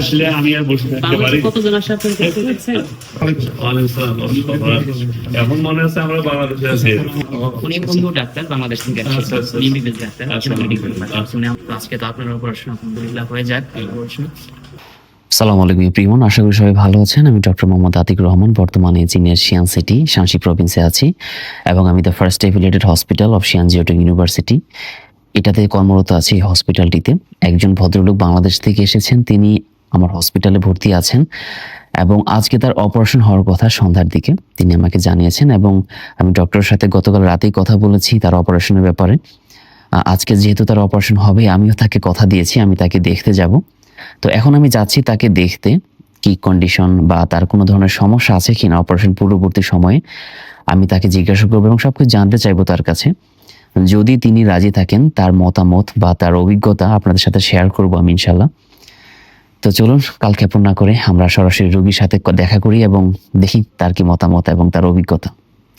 আসলে আমি আর বসে থাকতে পারি। এখন মনে হচ্ছে আমরা বাংলাদেশে আছি। উনি বন্ধু ডাক্তার বাংলাদেশ থেকে আচ্ছা, আচ্ছা, ডাক্তার আচ্ছা। মেডিকেল উনি আজকে তো আপনার অপারেশন আলহামদুলিল্লাহ হয়ে যাক। সালাম আলাইকুম প্রিয়মন আশা করি সবাই ভালো আছেন। আমি ডক্টর মোহাম্মদ আতিক রহমান বর্তমানে চীনের শিয়ান সিটি শানসি প্রভিন্সে আছি এবং আমি the first affiliated hospital of Xi'an Jiaotong university এটাতে কর্মরত আছি এই হসপিটালটিতে একজন ভদ্রলোক বাংলাদেশ থেকে এসেছেন তিনি আমার হসপিটালে ভর্তি আছেন এবং আজকে তার অপারেশন হওয়ার কথা সন্ধ্যার দিকে তিনি আমাকে জানিয়েছেন এবং আমি ডক্টরের সাথে গতকাল রাতেই কথা বলেছি তার অপারেশনের ব্যাপারে। আজকে যেহেতু তার অপারেশন হবে, আমিও তাকে কথা দিয়েছি, আমি তাকে দেখতে যাব। তো এখন আমি যাচ্ছি তাকে দেখতে, কি কন্ডিশন বা তার কোনো ধরনের সমস্যা আছে কি না অপারেশন পূর্ববর্তী সময়ে, আমি তাকে জিজ্ঞাসা করব এবং সবকিছু জানতে চাইব তার কাছে। যদি তিনি রাজি থাকেন, তার মতামত বা তার অভিজ্ঞতা আপনাদের সাথে শেয়ার করব আমি ইনশাল্লাহ তো চলুন কাল ক্ষেপণ না করে আমরা সরাসরি রোগীর সাথে দেখা করি এবং দেখি তার কি মতামত এবং তার অভিজ্ঞতা।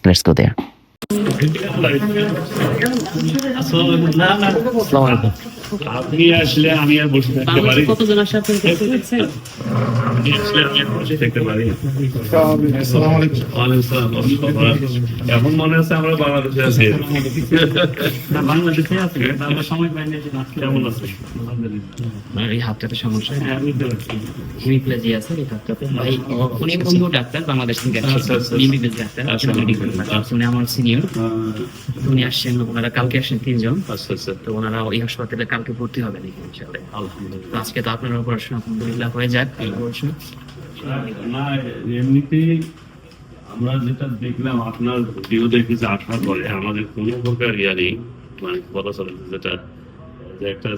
লেটস গো দেয়ার আপনি আসলে আমি আর বসে থাকতে পারি কতজন আসে? আপনি আসলে আমি আর বসে থাকতে পারি। এখন মনে হচ্ছে আমরা বাংলাদেশে আছি। না, বাংলাদেশে আছে আমরা সময় পাই না যে কেমন আছেন? আলহামদুলিল্লাহ এই হাতটাতে সমস্যা হ্যাঁ বুঝতে পারছি। হিমিপ্লেজি আছে এই হাতটাতে। ভাই উনি বন্ধু ডাক্তার বাংলাদেশ থেকে আচ্ছা, আচ্ছা। এমবিবিএস ডাক্তার আচ্ছা। মেডিকেল উনি আমার সিনিয়র উনি আসছেন ওনারা কালকে আসছেন তিনজন। আচ্ছা আচ্ছা। তো ওনারা ওই হাসপাতালে কালকে ভর্তি হবেন এখানে ইনশাআল্লাহ। আলহামদুলিল্লাহ। আজকে তো আপনার অপারেশন আলহামদুলিল্লাহ হয়ে যাক অপারেশন না এমনিতেই আমরা যেটা দেখলাম আপনার ভিডিও দেখে যে আসার পরে আমাদের কোনো প্রকার ইয়া নেই মানে বলা চলে যেটা একটা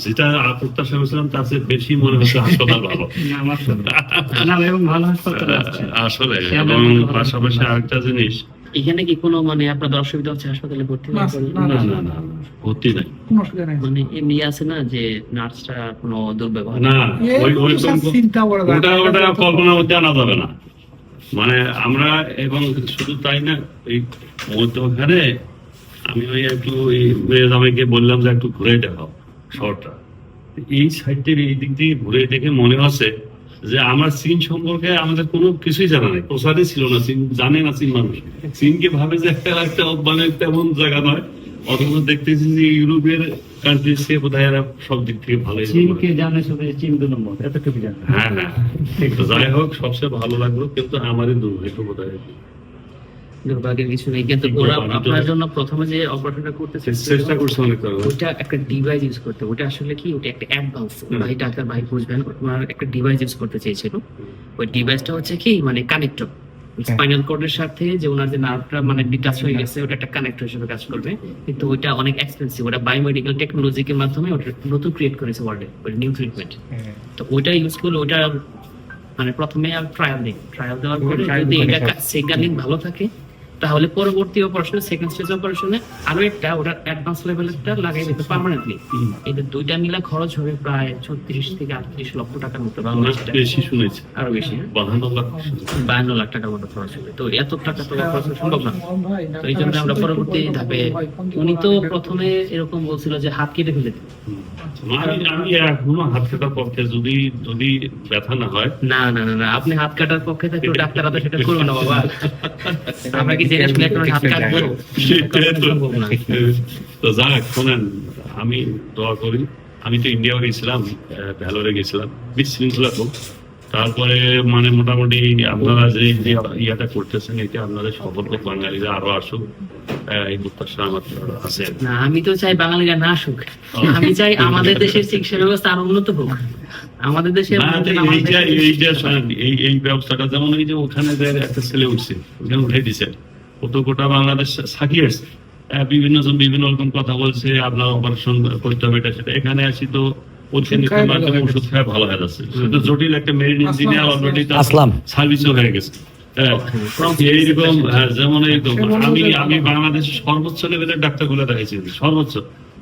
যেটা প্রত্যাশা করেছিলাম তার চেয়ে বেশি মনে হচ্ছে হাসপাতাল ভালো না আসলে এবং পাশাপাশি আরেকটা জিনিস এখানে কি কোনো মানে আপনাদের অসুবিধা হচ্ছে হাসপাতালে ভর্তি না না না না, ভর্তি নাই। মানে এমনি আছে না যে নার্সরা কোনো দুর্ব্যবহার? না ওই ওই ওটা ওটা কল্পনার মধ্যে আনা যাবে না। মানে আমরা এবং শুধু তাই না এই মধ্যখানে আমি ওই একটু জামাইকে বললাম যে একটু ঘুরে দেখাও শহরটা। এই সাইডটির এই দিক দিয়ে ঘুরে দেখে মনে হচ্ছে যে আমার চীন সম্পর্কে আমাদের কোনো কিছুই জানা নেই। প্রসারই ছিল না চীন জানে না চীন মানুষ। চীনকে ভাবে যে একটা একটা মানে তেমন জায়গা নয়। অথচ দেখতেছি যে ইউরোপের কান্ট্রি সে বোধহয় এরা সব দিক থেকে ভালো চীনকে জানে শুধু চীন দু নম্বর এতটুকু জানে। হ্যাঁ হ্যাঁ। যাই হোক সবচেয়ে ভালো লাগল কিন্তু আমারই দুর্ভাগ্য বোধ হয় দুর্ভাগ্যের কিছু নেই। কিন্তু ওরা আপনার জন্য প্রথমে যে অপারেশনটা করতে চেষ্টা করছে অনেক ওটা একটা ডিভাইস ইউজ করতে। ওটা আসলে কি? ওটা একটা অ্যাডভান্স ভাই ডাক্তার ভাই বুঝবেন ওনার একটা ডিভাইস ইউজ করতে চেয়েছিল। ওই ডিভাইসটা হচ্ছে কি? মানে কানেক্টর স্পাইনাল কর্ডের সাথে যে ওনার যে নার্ভটা মানে ডিটাচ হয়ে গেছে ওটা একটা কানেক্টর হিসেবে কাজ করবে। কিন্তু ওইটা অনেক এক্সপেন্সিভ ওটা বায়োমেডিক্যাল টেকনোলজির মাধ্যমে ওটা নতুন ক্রিয়েট করেছে ওয়ার্ল্ডে ওই নিউ ট্রিটমেন্ট তো ওইটা ইউজ করলে ওটা মানে প্রথমে ট্রায়াল দিই ট্রায়াল দেওয়ার পরে যদি এটা সেগালিন ভালো থাকে তাহলে পরবর্তী অপারেশনে সেকেন্ড স্টেজ অপারেশনে আরও একটা ওটা অ্যাডভান্স লেভেলেরটা লাগাই দিতে পার্মানেন্টলি এদের দুইটা মিলে খরচ হবে প্রায় ছত্রিশ থেকে আটত্রিশ লক্ষ টাকার মতো বাংলাদেশে বেশি শুনেছি। আরও বেশি হ্যাঁ? বাহান্ন লাখ বায়ান্ন লাখ টাকার মতো খরচ হবে। তো এত টাকা তো খরচ সম্ভব না। তো এই জন্য আমরা পরবর্তী ধাপে উনি তো প্রথমে এরকম বলছিল যে হাত কেটে ফেলে দিতে। আমি আমি এখনও হাত কাটার পক্ষে যদি যদি ব্যথা না হয়। না না না না আপনি হাত কাটার পক্ষে থাকলে ডাক্তাররা তো সেটা করবে না বাবা। আমরা কি তো। যাক শোনেন আমি দোয়া করি। আমি তো ইন্ডিয়াও গেছিলাম ভ্যালোরে গেছিলাম বিশৃঙ্খলা তো। তারপরে মানে মোটামুটি আপনারা যে যে ইয়াটা করতেছেন এটা আপনাদের সফল বাঙালিরা আরও আসুক। এই প্রত্যাশা আমার আছে। না আমি তো চাই বাঙালিরা না আসুক। আমি চাই আমাদের দেশের চিকিৎসা ব্যবস্থা আরও উন্নত হোক। আমাদের দেশে এই- শোনেন, এই এই ব্যবস্থাটা যেমন এই যে ওখানে একটা ছেলে উঠছে ওখানে উঠে দিছে। ও তো গোটা বাংলাদেশ সাকিয়ে বিভিন্ন জন বিভিন্ন রকম কথা বলছে আপনার অপারেশন করতে হবে এটা সেটা। এখানে আসি তো ওষুধ খায় ভালো হয়ে ভালো হয়ে। যাচ্ছে শুধু জটিল একটা মেরিন ইঞ্জিনিয়ার অলরেডি। সার্ভিসও হয়ে গেছে। হ্যাঁ, এইরকম হ্যাঁ, যেমন এই আমি আমি বাংলাদেশের সর্বোচ্চ লেভেলের ডাক্তারগুলো দেখাইছি সর্বোচ্চ।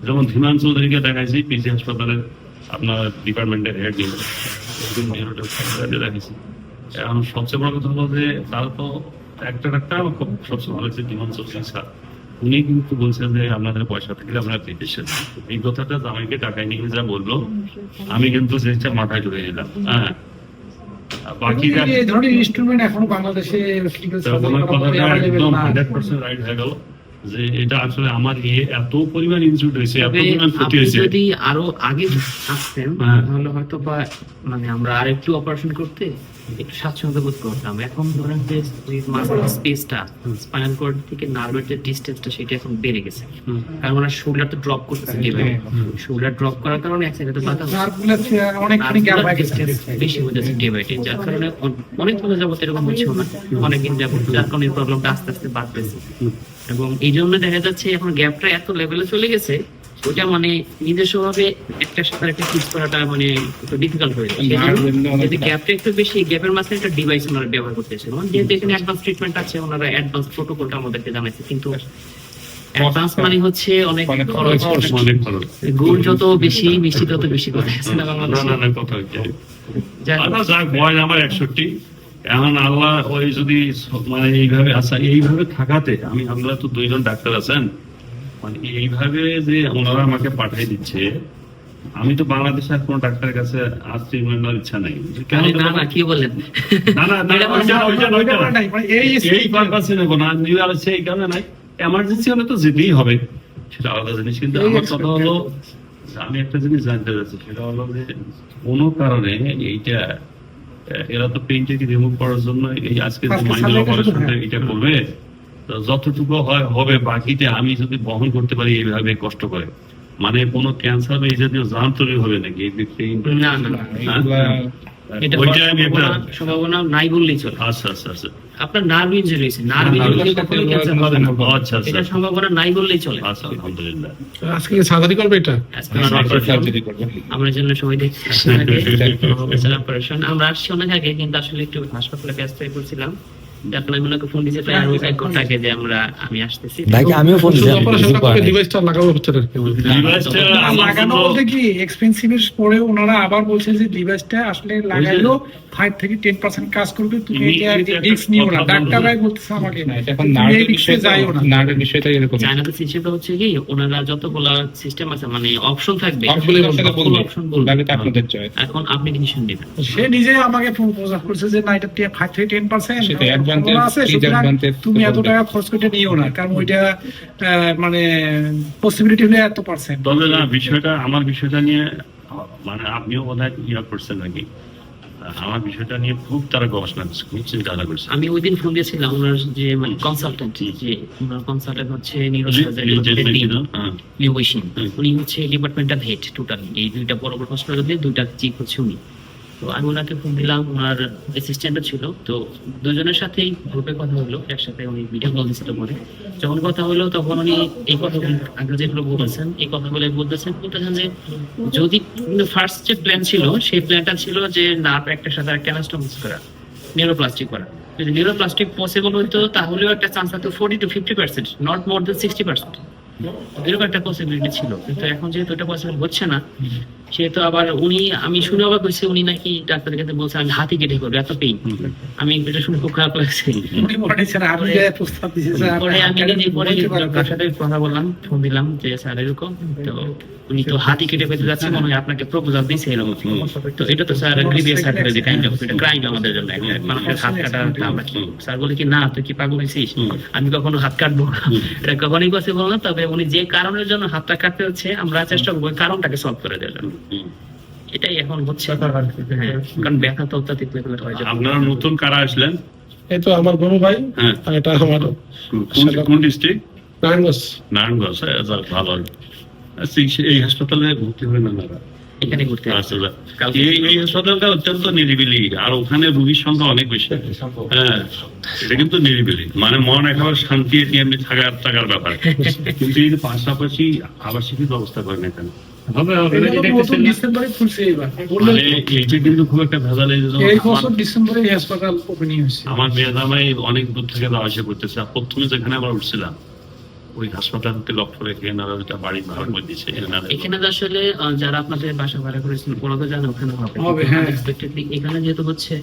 যেমন ধীমান চৌধুরীকে দেখাইছি পিজি হাসপাতালের আপনার ডিপার্টমেন্টের হেড দেখাইছি। এখন সবচেয়ে বড় কথা হলো যে তারা তো একটা ডাক্তার হচ্ছে স্যার উনি কিন্তু বলছেন যে আপনাদের পয়সা থাকলে আমরা এই কথাটা জামাইকে টাকায় নিয়ে যা বলল আমি কিন্তু জিনিসটা মাথায় ঢুকে নিলাম। হ্যাঁ। বাকি ধরনের ইনস্ট্রুমেন্ট এখনও বাংলাদেশে একদম হান্ড্রেড পার্সেন্ট রাইট হয়ে গেল। যে এটা আসলে আমার ইয়ে এত পরিমাণ ইনস্টিটিউট হয়েছে এত পরিমাণ ক্ষতি হয়েছে। যদি আরও আগে আসতেন হ্যাঁ। তাহলে হয়তো বা মানে আমরা আর একটু অপারেশন করতে একটু স্বাচ্ছন্দ্য বোধ করতাম। এখন ধরেন যে স্পেসটা স্পাইনাল কর্ড থেকে নার্ভের যে ডিস্টেন্সটা সেটা এখন বেড়ে গেছে। কারণ ওনার শোল্ডার তো ড্রপ করতেছে শোল্ডার ড্রপ করার কারণে এক সাইডে তো হয়ে গেছে। বেশি হয়ে যাচ্ছে ডে বাই ডে যার কারণে অনেক দিন যাবত এরকম হচ্ছে না। অনেকদিন যাবত যার কারণে প্রবলেমটা আস্তে আস্তে বাড়তেছে। এবং এই জন্য দেখা যাচ্ছে এখন গ্যাপটা এত লেভেলে চলে গেছে ওটা মানে নিজস্ব ভাবে একটা সাথে একটা ফিক্স করাটা মানে একটু ডিফিকাল্ট হয়ে যাচ্ছে। যদি গ্যাপটা একটু বেশি গ্যাপের মাঝখানে একটা ডিভাইস ওনারা ব্যবহার করতেছে। মানে যেহেতু এখানে অ্যাডভান্স ট্রিটমেন্ট আছে ওনারা অ্যাডভান্স প্রোটোকলটা আমাদেরকে জানাইছে কিন্তু অ্যাডভান্স মানে হচ্ছে অনেক খরচ। গুড় যত বেশি মিষ্টি তত বেশি আছে না না না না কথা যাক, আচ্ছা যাক আমার একষট্টি। এখন আল্লাহ ওই যদি মানে এইভাবে আসা এইভাবে থাকাতে আমি আমরা তো দুইজন ডাক্তার আছেন মানে এইভাবে যে ওনারা আমাকে পাঠিয়ে দিচ্ছে আমি তো বাংলাদেশে আর কোনো ডাক্তারের কাছে আসতে নেওয়ার ইচ্ছা নাই। না না কি বলেন না না না, ম্যাডাম, ওইটা- ওইটা- ওইটা না। নাই, মানে এই এই পারপাসে নেব না নিয়ে কারণে নাই। এমার্জেন্সি হলে তো যেতেই হবে সেটা আলাদা জিনিস কিন্তু আমার কথা হলো আমি একটা জিনিস জানতে চাচ্ছি সেটা হলো যে কোনো কারণে এইটা এরা তো পেইনটাকে রিমুভ করার জন্য এই আজকে যে আজকে অপারেশনটা এটা করবে তো যতটুকু হয় হবে বাকিতে আমি যদি বহন করতে পারি এইভাবে কষ্ট করে। মানে কোনো ক্যান্সার বা এই জাতীয় জাম তৈরি হবে নাকি? না না এটা ওইটা আমি একটা সম্ভাবনা- সম্ভাবনা নাই বললেই চলে। আচ্ছা আচ্ছা আচ্ছা। আপনার নার্ভ ইনজুরি হয়েছে নার্ভ হ্যাঁ, কখনোই ক্যান্সার হবে না। আচ্ছা আচ্ছা এটা সম্ভাবনা নাই বললেই চলে। আচ্ছা আলহামদুলিল্লাহ। আজকে সার্জারি করবে এটা? আমরা জন্য সময় অপারেশন। আমরা আসছি অনেক আগে কিন্তু আসলে একটু হাসপাতালে ব্যস্ত হয়ে পড়ছিলাম। যার কারণে আমি ওনাকে ফোন দিয়েছি প্রায় আরও এক ঘণ্টা আগে যে আমরা আমি আসতেছি। ভাইকে আমিও ফোন শুধু দিয়েছি অপারেশন করবে ডিভাইসটা লাগাবো হচ্ছে ডিভাইসটা লাগানো বলতে কি এক্সপেন্সিভ এর পরে ওনারা আবার বলছে যে ডিভাইসটা আসলে লাগাইলো ফাইভ থেকে টেন পার্সেন্ট কাজ করবে তুমি তুমি এটা এটা একটা রিস্ক নিও না। ডাক্তার ভাই বলতেছে আমাকে না, এটা এখন নার্ভের রিস্কে যাইও না। নার্ভের বিষয়টা এরকম। চায়নাতে সিস্টেমটা হচ্ছে কি ওনারা যতগুলা সিস্টেম আছে মানে অপশন থাকবে সবগুলো অপশন বলবে। তাহলে তো আপনাদের চয়েস এখন আপনি ডিসিশন নেবেন। সে নিজে আমাকে প্রপোজাল করছে যে না এটা ফাইভ থেকে টেন পার্সেন্ট সেটা advantage, আছে? তুমি এত টাকা খরচ করে নিও না কারণ ওইটা মানে পসিবিলিটি হলে এত পার্সেন্ট তবে না বিষয়টা আমার বিষয়টা নিয়ে মানে আপনিও বোধ হয় ইয়া করছেন নাকি? আমার বিষয়টা নিয়ে খুব তারা গবেষণা করছে খুব চিন্তা করছে। আমি ওই দিন ফোন দিয়েছিলাম ওনার যে মানে কনসালটেন্ট যে ওনার কনসালটেন্ট হচ্ছে নিউরোসার্জারি হ্যাঁ। উনি হচ্ছে ডিপার্টমেন্টাল হেড টোটালি এই দুইটা বড় বড় হসপিটাল দিয়ে দুইটা চিফ হচ্ছে উনি। তো আমি ওনাকে ফোন দিলাম, ওনার অ্যাসিস্ট্যান্টও ছিল। তো দুজনের সাথেই গ্রুপে কথা হলো, একসাথে উনি ভিডিও কল দিচ্ছিল পরে। যখন কথা হলো, তখন উনি এই কথাগুলো আগে যেগুলো বলেছেন এই কথাগুলো বলতেছেন বলতেছেন যে যদি ফার্স্ট যে প্ল্যান ছিল, সেই প্ল্যানটা ছিল যে নার্ভ একটা সাথে একটা করা নিউরোপ্লাস্টিক করা। যদি নিউরোপ্লাস্টিক পসিবল হতো তাহলেও একটা চান্স হতো forty to fifty percent not more than sixty percent এরকম একটা পসিবিলিটি ছিল। কিন্তু এখন যেহেতু এটা পসিবল হচ্ছে না সেহেতু আবার উনি আমি শুনে অবাক হয়েছি উনি নাকি ডাক্তারের কাছে বলছে আমি হাতি কেটে করব এত পেইন আমি এটা শুনে খুব খারাপ লাগছে। উনি নিচ্ছেন আমি যে প্রস্তাব দিয়েছি যে পরে আমি নিজে পরে ডক্টরের সাথে কথা বললাম ফোন দিলাম যে স্যার এরকম। তো উনি তো হাতি কেটে পেতে যাচ্ছে মনে হয় আপনাকে প্রপোজাল দিয়েছে এরকম। তো এটা তো sir grievous hurt kind of এটা ক্রাইম আমাদের জন্য। মানুষের হাত কাটা আমরা কি স্যার বলে কি না তুই কি পাগল হয়েছিস? আমি কখনো হাত কাটবো না। এটা কখনোই পসিবল না তবে উনি যে কারণের জন্য হাতটা কাটতে হচ্ছে আমরা চেষ্টা করব কারণটাকে সলভ করে দেওয়ার জন্য। এটাই এখন হচ্ছে। হ্যাঁ কারণ ব্যথা তো অত্যাধিক হয় আপনারা নতুন কারা আসলেন? এই তো আমার গরু ভাই হ্যাঁ। এটা আমার কোন- ডিস্ট্রিক্ট নারায়ণগঞ্জ। নারায়ণগঞ্জ হ্যাঁ, ভালো। এই- হাসপাতালে ভর্তি হবেন আপনারা এখানে ঘুরতে এই হাসপাতালটা অত্যন্ত নিরিবিলি আর ওখানে রোগীর সংখ্যা অনেক বেশি। হ্যাঁ এটা কিন্তু নিরিবিলি। মানে মন একেবারে শান্তি এমনি থাকার থাকার ব্যাপার। কিন্তু যে পাশাপাশি আবাসিক ব্যবস্থা করেন এখানে আমার- বছর ডিসেম্বরে এই হাসপাতাল ওপেনিং হয়েছে। আমার মেয়ে জামাই অনেক দূর থেকে যাওয়া আসা করতেছে প্রথমে যেখানে আমরা উঠছিলাম ওই হাসপাতালকে লক্ষ্য রেখে এনারা ওইটা বাড়ি ভাড়া করে দিচ্ছে এখানে তো আসলে যারা আপনাদের বাসা ভাড়া করেছেন ওরা তো জানে ওখানে হবে। হ্যাঁ। আনএক্সপেক্টেডলি এখানে যেহেতু হচ্ছে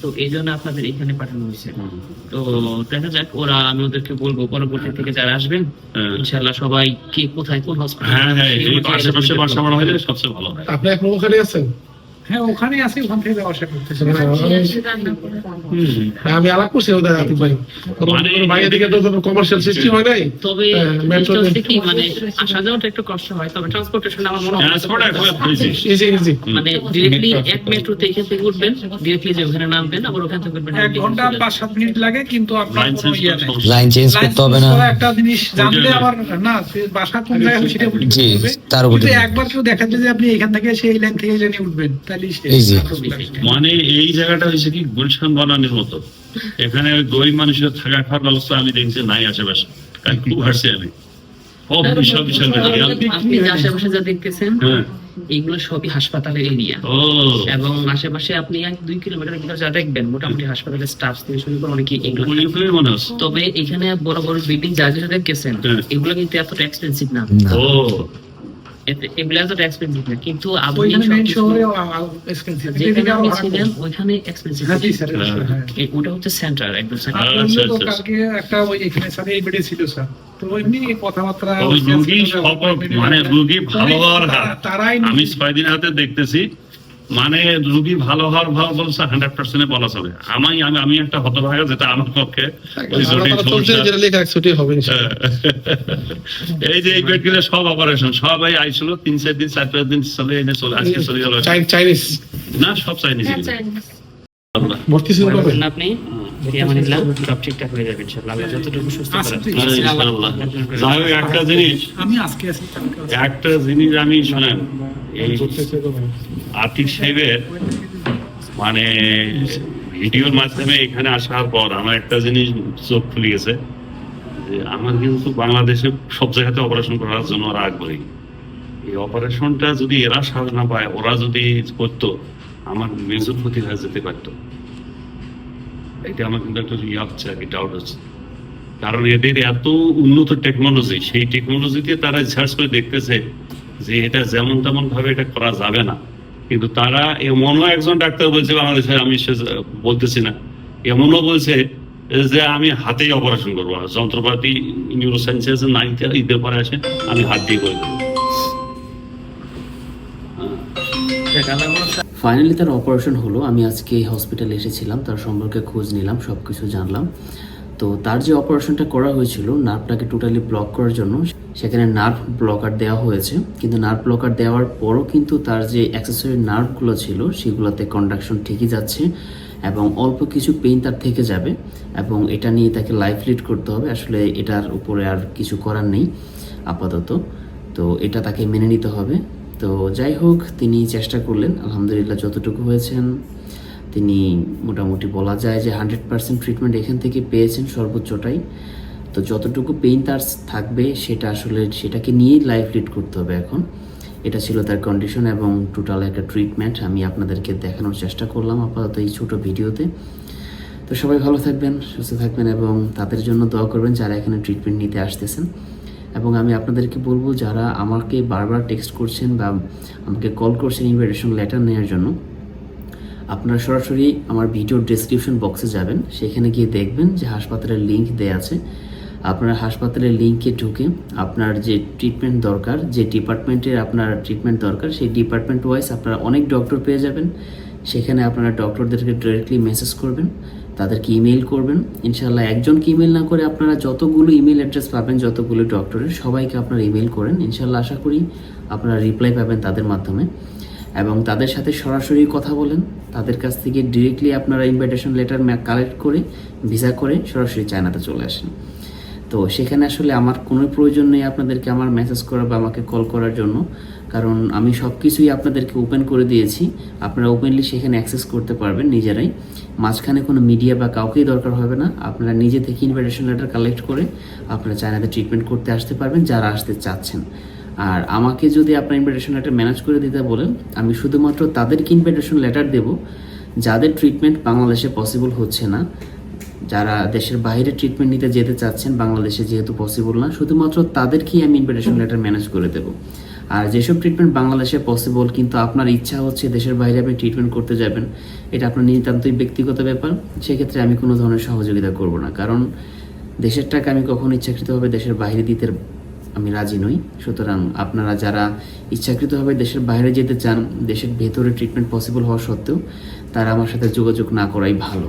তো এই জন্য আপনাদের এখানে পাঠানো হয়েছে। তো দেখা যাক ওরা আমি ওদেরকে বলব পরবর্তী থেকে যারা আসবেন হ্যাঁ। ইনশাল্লাহ সবাই কে কোথায় কোন হসপিটাল হ্যাঁ হ্যাঁ আশেপাশে বাসা ভাড়া হলে সবচেয়ে ভালো। হয় আপনি এখন ওখানে আছেন? হ্যাঁ ওখানেই আছে ওখান থেকে আসা করতেছে। হ্যাঁ, আমি আলাপ করছি ওদের আতিক ভাই। মানে দিকে তো কমার্শিয়াল সিস্টেম হয় নাই। তবে হ্যাঁ, কি মানে আসা যাওয়াটা একটু কষ্ট হয় তবে ট্রান্সপোর্টেশন আমার মনে হয় ট্রান্সপোর্ট ইজি ইজি মানে ডিরেক্টলি এক মেট্রোতে এখান থেকে উঠবেন ডিরেক্টলি যে ওখানে নামবেন আবার ওখান থেকে উঠবেন। এক ঘণ্টা পাঁচ সাত মিনিট লাগে কিন্তু আপনার লাইন চেঞ্জ ইয়ে চেঞ্জ করতে হবে না। একটা জিনিস জানলে আবার না বাসা কোন জায়গায় সেটা জি, তার উপর কিন্তু একবার কেউ দেখাচ্ছে যে আপনি এখান থেকে সেই লাইন থেকে জেনে উঠবেন। মানে এই জায়গাটা হয়েছে কি গুলশান বানানোর মতো। এখানে গরিব মানুষের থাকা খাওয়ার ব্যবস্থা আমি দেখছি নাই আশেপাশে। কারণ খুব হাসছি আমি। যে আশেপাশে যা দেখতেছেন হ্যাঁ। এগুলো সবই হাসপাতালের এরিয়া ও। এবং আশেপাশে আপনি এক দুই কিলোমিটার ভিতরে যা দেখবেন মোটামুটি হাসপাতালের স্টাফ থেকে শুরু করে অনেকে এগুলো তবে এখানে বড় বড় বিল্ডিং যা যেটা দেখতেছেন হ্যাঁ। এগুলো কিন্তু এতটা এক্সপেন্সিভ না। এতে- এগুলো এক্সপেন্সিভ না কিন্তু আপনি এক্সপেন্সিভ যেখানে আপনি ছিলেন ওইখানে এক্সপেন্সিভ হ্যাঁ জি স্যার হ্যাঁ ওটা হচ্ছে সেন্টার একদম। হ্যাঁ। আচ্ছা, আচ্ছা, আচ্ছা। কালকে একটা ওই এখানে সাথে এই বেডে ছিল স্যার তো এমনি কথাবার্তা ওই রুগী মানে রুগী ভালো হওয়ার তারাই আমি ছয় দিন হাতে দেখতেছি মানে রুগী ভালো হওয়ার ভালো বলছে হান্ড্রেড পার্সেন্টে বলা যাবে আমি আমি আমি একটা হতভাগা যেটা আমার পক্ষে হবে ইনশাআল্লাহ। এই যে এই বেডগুলো সব অপারেশন সবাই আইছিল তিন চার দিন চার পাঁচ দিন চলে এনে চলে আজকে চলে গেল। চাইনিজ? না সব চাইনিজ। ভর্তি ছিল আপনি হয়ে। একটা জিনিস আমি শোনেন। এই আতিক সাহেবের মানে ভিডিওর মাধ্যমে এখানে আসার পর আমার একটা জিনিস চোখ খুলে গেছে। আমার কিন্তু বাংলাদেশে সব জায়গাতে অপারেশন করার জন্য ওরা আগ্রহী। এই অপারেশনটা যদি এরা সাহস না পায় ওরা যদি করতো আমার মেজর ক্ষতি হয়ে যেতে পারতো। এটা আমার কিন্তু একটা ইয়ে হচ্ছে আর কি ডাউট হচ্ছে কারণ এদের এত উন্নত টেকনোলজি সেই টেকনোলজিতে তারা রিসার্চ করে দেখতেছে যে এটা যেমন তেমন ভাবে এটা করা যাবে না। কিন্তু তারা এমনও একজন ডাক্তার বলছে, বাংলাদেশে আমি সে বলতেছি না, এমনও বলছে যে আমি হাতেই অপারেশন করব যন্ত্রপাতি নিউরো সায়েন্সেস নাই ঈদের পরে আসে, আমি হাত দিয়ে করে। ফাইনালি তার অপারেশন হলো। আমি আজকে হসপিটালে এসেছিলাম, তার সম্পর্কে খোঁজ নিলাম সব কিছু জানলাম। তো তার যে অপারেশনটা করা হয়েছিল নার্ভটাকে টোটালি ব্লক করার জন্য সেখানে নার্ভ ব্লকার দেওয়া হয়েছে। কিন্তু নার্ভ ব্লকার দেওয়ার পরও কিন্তু তার যে অ্যাক্সেসরি নার্ভগুলো ছিল, সেগুলোতে কন্ডাকশন ঠিকই যাচ্ছে এবং অল্প কিছু পেইন তার থেকে যাবে এবং এটা নিয়ে তাকে লাইফ লিড করতে হবে। আসলে এটার উপরে আর কিছু করার নেই আপাতত। তো এটা তাকে মেনে নিতে হবে। তো যাই হোক, তিনি চেষ্টা করলেন। আলহামদুলিল্লাহ যতটুকু হয়েছেন, তিনি মোটামুটি বলা যায় যে হান্ড্রেড পার্সেন্ট ট্রিটমেন্ট এখান থেকে পেয়েছেন সর্বোচ্চটাই। তো যতটুকু পেইন তার থাকবে, সেটা আসলে সেটাকে নিয়েই লাইফ লিড করতে হবে এখন। এটা ছিল তার কন্ডিশন এবং টোটাল একটা ট্রিটমেন্ট আমি আপনাদেরকে দেখানোর চেষ্টা করলাম আপাতত এই ছোটো ভিডিওতে। তো সবাই ভালো থাকবেন, সুস্থ থাকবেন এবং তাদের জন্য দোয়া করবেন যারা এখানে ট্রিটমেন্ট নিতে আসতেছেন। এবং আমি আপনাদেরকে বলব, যারা আমাকে বারবার টেক্সট করছেন বা আমাকে কল করছেন ইনভিটেশন লেটার নেওয়ার জন্য, আপনারা সরাসরি আমার ভিডিও ডেসক্রিপশন বক্সে যাবেন। সেখানে গিয়ে দেখবেন যে হাসপাতালের লিঙ্ক দেওয়া আছে। আপনার হাসপাতালের লিঙ্কে ঢুকে আপনার যে ট্রিটমেন্ট দরকার, যে ডিপার্টমেন্টের আপনার ট্রিটমেন্ট দরকার, সেই ডিপার্টমেন্ট ওয়াইজ আপনারা অনেক ডক্টর পেয়ে যাবেন। সেখানে আপনারা ডক্টরদেরকে ডিরেক্টলি মেসেজ করবেন, তাদেরকে ইমেল করবেন। ইনশাল্লাহ একজনকে ইমেল না করে আপনারা যতগুলো ইমেল অ্যাড্রেস পাবেন, যতগুলো ডক্টরের সবাইকে আপনারা ইমেল করেন। ইনশাল্লাহ আশা করি আপনারা রিপ্লাই পাবেন তাদের মাধ্যমে। এবং তাদের সাথে সরাসরি কথা বলেন। তাদের কাছ থেকে ডিরেক্টলি আপনারা ইনভাইটেশন লেটার কালেক্ট করে ভিসা করে সরাসরি চায়নাতে চলে আসেন। তো সেখানে আসলে আমার কোনো প্রয়োজন নেই আপনাদেরকে আমার মেসেজ করা বা আমাকে কল করার জন্য। কারণ আমি সব কিছুই আপনাদেরকে ওপেন করে দিয়েছি। আপনারা ওপেনলি সেখানে অ্যাক্সেস করতে পারবেন নিজেরাই। মাঝখানে কোনো মিডিয়া বা কাউকেই দরকার হবে না। আপনারা নিজে থেকে ইনভাইটেশন লেটার কালেক্ট করে আপনারা চায়নাতে ট্রিটমেন্ট করতে আসতে পারবেন, যারা আসতে চাচ্ছেন। আর আমাকে যদি আপনার ইনভাইটেশন লেটার ম্যানেজ করে দিতে বলেন, আমি শুধুমাত্র তাদেরকে ইনভাইটেশন লেটার দেব। যাদের ট্রিটমেন্ট বাংলাদেশে পসিবল হচ্ছে না। যারা দেশের বাইরে ট্রিটমেন্ট নিতে যেতে চাচ্ছেন বাংলাদেশে যেহেতু পসিবল না শুধুমাত্র তাদেরকেই আমি ইনভিটেশন লেটার ম্যানেজ করে দেবো। আর যেসব ট্রিটমেন্ট বাংলাদেশে পসিবল কিন্তু আপনার ইচ্ছা হচ্ছে দেশের বাইরে আপনি ট্রিটমেন্ট করতে যাবেন এটা আপনার নিতান্তই ব্যক্তিগত ব্যাপার। সেক্ষেত্রে আমি কোনো ধরনের সহযোগিতা করব না কারণ দেশের টাকা আমি কখনো ইচ্ছাকৃতভাবে দেশের বাইরে দিতে আমি রাজি নই। সুতরাং আপনারা যারা ইচ্ছাকৃতভাবে দেশের বাইরে যেতে চান দেশের ভেতরে ট্রিটমেন্ট পসিবল হওয়া সত্ত্বেও তারা আমার সাথে যোগাযোগ না করাই ভালো।